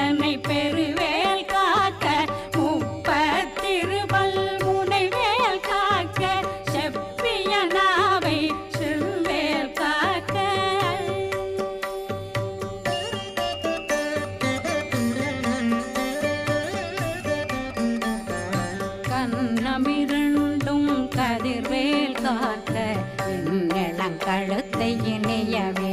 தன்னை பெருவேல் காக்க முப்பத்திருபல் முனைவேல் காக்க செப்பிய நாவை செல்வேல் காக்க. கண்ணமிரண்டும் கதிர்வேல் காக்க எங்களங்கழுத்தை இணையவே